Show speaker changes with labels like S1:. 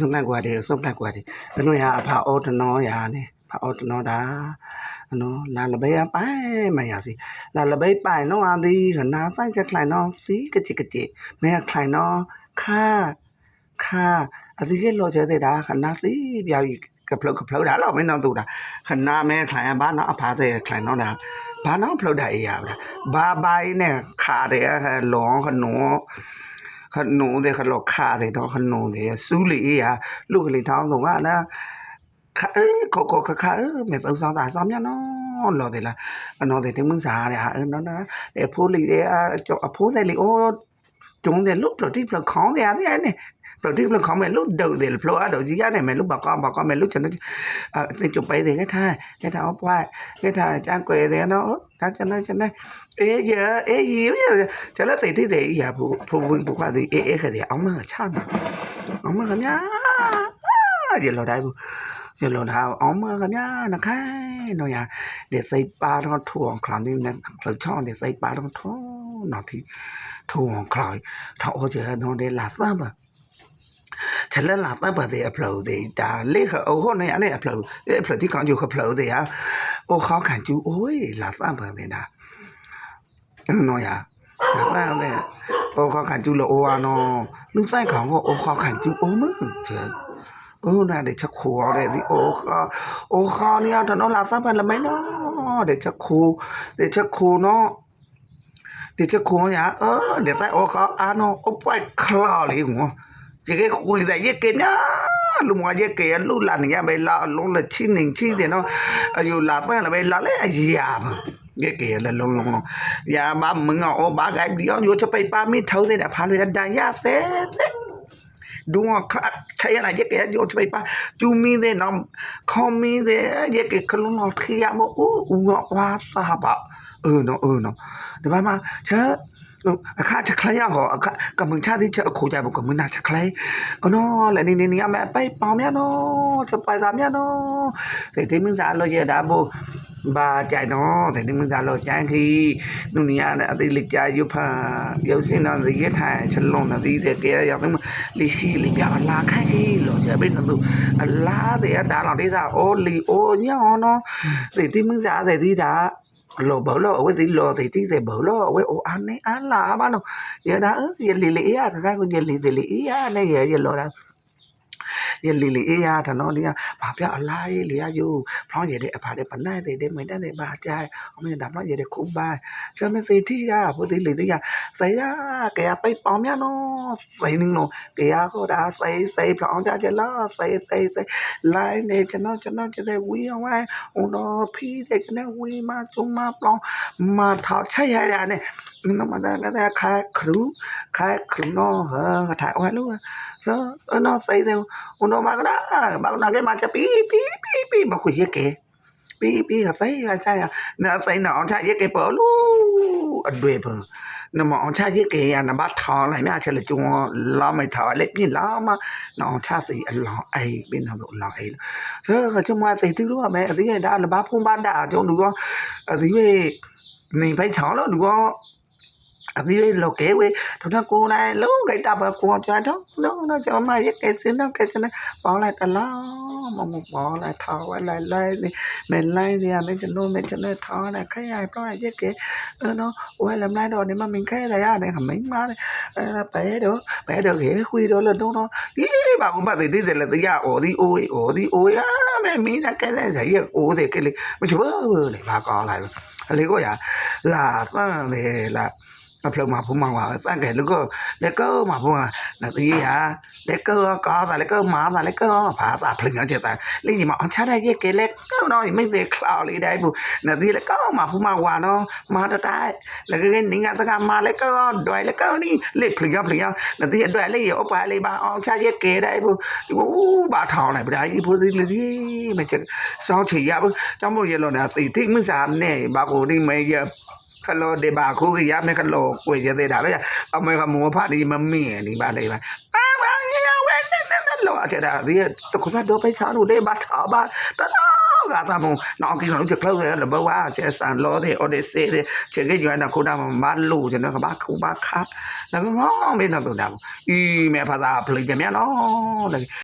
S1: สมนักกว่าดีสมนักกว่าดีตนุยาอภาออตนอยาเนภาออตนอดาเนาะนาละเบยไปไม่ยาสินาละเบยไปเนาะอาดีหน้าใสจะคลายเนาะสีกระจิกระจิแม่คลายเนาะค่าข้าอะดิเกิดโลอเจไดดาหน้าสีเปียวอีกะพลุกะพลดาเราไม่นอนตูดาหน้าแม่คลายบ้านเนาะอภาเตคลายเนาะดาบ้านเนาะพลุดาอีอยาบาใบเนี่ยขาเดียร์หลองขนอခနုံတဲ့ခလောက်ခါတဲ့တော့ခနုံတဲ့စူးလီအေးဟာလူကလေးထောင်းဆုံးကနာခါကိုကိုခါခါမေသုံးဆောင်တာဆောင်မြနော်လော်တယ်လားအနော်တဲ့တင်မစားရတဲ့ဟာနော်နော်အဖိုးလေးတဲ့အဖိုးတဲ့လေးအိုးကျုံးတဲ့လုတ်ပြတိပြခေါင်းတဲ့အဲ့နဲ့เราที่เรื่องของแม่ลูกเดือดเดือดพลัวเดือดจีย่าเนี่ยแม่ลูกบอกก็บอกก็แม่ลูกฉันเอองนจุดไปเลยแค่ท่าแค่ท่าเอาไปค่ท่าจ้างเกวีเดี๋ยวเนาะท่านฉันนั่ะฉันนั่ะเอ๊ยเยอะเอ๊ยยิ้มเยอะฉันแล้วสิที่เดี๋ยวอย่าผู้ผู้บุญผู้วาาดีเอ๊ะเขาเดี๋ยวเอามาชองเอามาทำยังเดี๋ยวเราได้บุเดี๋ยวเราทำเอามาทำยังนะคะหน่อยาเดี๋ยวใส่ปลาทอดถั่วคราวนี้นะเราชอบเดี๋ยวใส่ปลาทอดทอดหน่อยที่ถั่วคลอยทอดเจอหน่นเดี๋ยวหลับซ้ำอ่ะฉันเล่นหลับตั้งแต่เดพลอยดีกแต่เล็กเอ้โหเนี่อันนี้พลอยเออพลอยที่ก่อนอยู่กับพลอยดีอ่ะโอ้ข้าวขันจูโอ้ยหลับตั้งแต่เด็กนะน้องยาหลับตั้งแต่เโอ้ข้าวขันจูหลับอ่ะน้องลูกสาวของว่าโอ้ข้าวขันจูโอ้มึงเจ๊โอ้น่าเด็กชักขู่เด็กี่โอ้ข้าโอ้ข้าเนี่ยถ้าน้องหลับสบายและไหมเนาะเด็กชักขู่เด็กชักขูเนาะเด็กชักขูเนี่ยเออเด็กใส่โอ้ข้าอ่านเนาะโอ้ไปคลาเลยงัว llegué julida y que na lo mo ayer que lo la niña me la lo la chin ning chi de no ayo la fa la me la le ya cái kìa là lông lông lông dạ ba mừng ngọ ô ba gái đi ông vô cho bay ba mi thấu thế đã phá lưới đã đàn ya thế thế đúng không thấy là cái kìa vô cho bay ba chú mi thế nó không mi thế cái kìa cái lông lông khi ya mà ô ngọ quá ta bảo ừ nó ừ nó để ba mà chết နော်အခါချက်ခလဲရဟောအခါကမ္မချာတိချက်အခိုးကြဘကမ္မနာချက်ခလဲအနော်လည်းနေနေနေရမယ်ပိုက်ပေါင်မြတ်နော်ချက်ပိုက်သာမြတ်နော်စိတ်သိမင်းစားလို့ရတာဘို့ဘာကြိုက်နော်စိတ်သိမင်းစားလို့ကြိုင်ခီနုနီရတဲ့အသိလိကြရုပ်ဖာရုပ်စင်တော်သိရထိုင်ချက်လုံးနသိတဲ့ကဲရောက်တယ်လိခီလိပြာလာခိုင်ခီလို့ချက်ပြနေသူအလားတဲ့ဒါတော့ဒေသအိုလီအိုညောင်းနော်စိတ်သိမင်းစားတဲ့ဒီတာလောဘောလောအဝစီလောစီတိစေဘောလောအဝအိုအာနေအာလာဘာနောယဒါအစီလေလေအာတကကိုညလေလေအာနေရရလောလားเยลีลีเลียถนอเลียบาเปียอะไรเลียอยู่พร้อมเยเดอผาเดปันได้เดเดเหมือนได้เบาใจเอาไม่ดับน้อเยเดคุ้มบายเชื่อไม่สิที่ยาพูดสิหรือที่ยาใส่ยาแกยาไปปอมยาเนาะใส่หนึ่งเนาะแกยาก็ได้ใส่ใส่พร้อมจ้จเล่อใส่ใส่ใส่ไล่เนี่ยฉันเนาะฉันเนาะจะได้วิ่งเอาไว้อุนอพี่เด็กเนี่ยวิ่งมาจุงมาปลอมมาถอดใช่ไหมเนี่ยนี่น้องมาได้ก็ได้ขายครูขายครูเนาะเฮ้ยถ่ายเอาไว้ลูกเออเนาะใส่เดี๋ยวอุนนมากนะบางนากมาจะปีปีปีปีมาคุยเยอะเก๋ปีปีอะไรอะไรนะใส่หนอชาเยอะเก๋ปอลูอันดเวยเพื่อนนมองชาเยอะเก๋ยานบัตทองอะไรไม่อาจจะจงล้อไม่ถอยเล็กนี่ล้อมานองชาสีอันล้อไอเป็นหนอล้อไอเธอก็ชั่วโมงส่ที่รู้ว่าแม่ที่ได้ระบาดพุ่งบ้านด่าจงดูว่าที่ไม่หนีไปฉอแล้วดูว่า अभी लोग के वे तो ना को ना लो गई ता पर को जा दो नो नो जो मा ये कैसे ना कैसे ना पाओ ला ता ला मम पाओ ला था वे ला ला ने मैं ला ने या मैं चलो मैं चलो था ना खाय आए पाओ ये के नो वे लम ला दो ने मा mình खाय दा या ने हम mình मा ना पे दो पे दो हे हुई दो लो नो ये bà cũng bà thì đi rồi là tự ra ổ đi ôi ổ đi ôi á mẹ mi là cái này thấy ổ thì cái này mà chú bơ này bà có lại lấy có dạ là là မဖလုံးမှာဘုံမှာပါစန့်ကဲလူကလက်ကောမှာဘုံကနသီးရလက်ကောကားတာလက်ကောမားတာလက်ကောဘာသာဖလင်းကြတာလင်းဒီမှာအချားတဲ့ရဲ့ကဲလက်ကောတော့မိစေခလောက်လေးတိုင်းဘူးနသီးလက်ကောမှာဘုံမှာဝါနော်မာတတိုင်းလက်ကဲနင်းကတကမာလက်ကောဒွိုင်လက်ကောနီလက်ဖလင်းဖလင်းနသီးအတွက်လေးရအပါလေးပါအောင်ချားရဲ့ကဲတိုင်းဘူးဒီဘူးဘာထောင်းလိုက်ဗျာဒီဘူးဒီလူကြီးမချက်စောင်းချေရဘူးတောင်းမလို့ရလို့နာသီးတိမစားနဲ့ဘာကိုဒီမေရคันโลเดบาคุกิยัไม่คันโลกวยเจเดาแล้วจะเอาไม่ขโมูพาดีมาเมียนี่บ้านเลย้านอ้าวเงี้ยเว้นนั่นนั่นโลอาจด้เรียตะคุซาโดไปชาดูเดบาชาบ้านตะกาทำงน้องกินขนมจะเคลิ้มเลยหรือเปล่าว่าเจสันโลเดโอเดเซเดเชก็อยั่ในนักคุณาบ้านลู่เช่นนั้นบ้านคู่บ้านคัดแล้วก็ง้อไม่ต้องตัวดำอีแม่ภาษาพลีจะไม่น้อง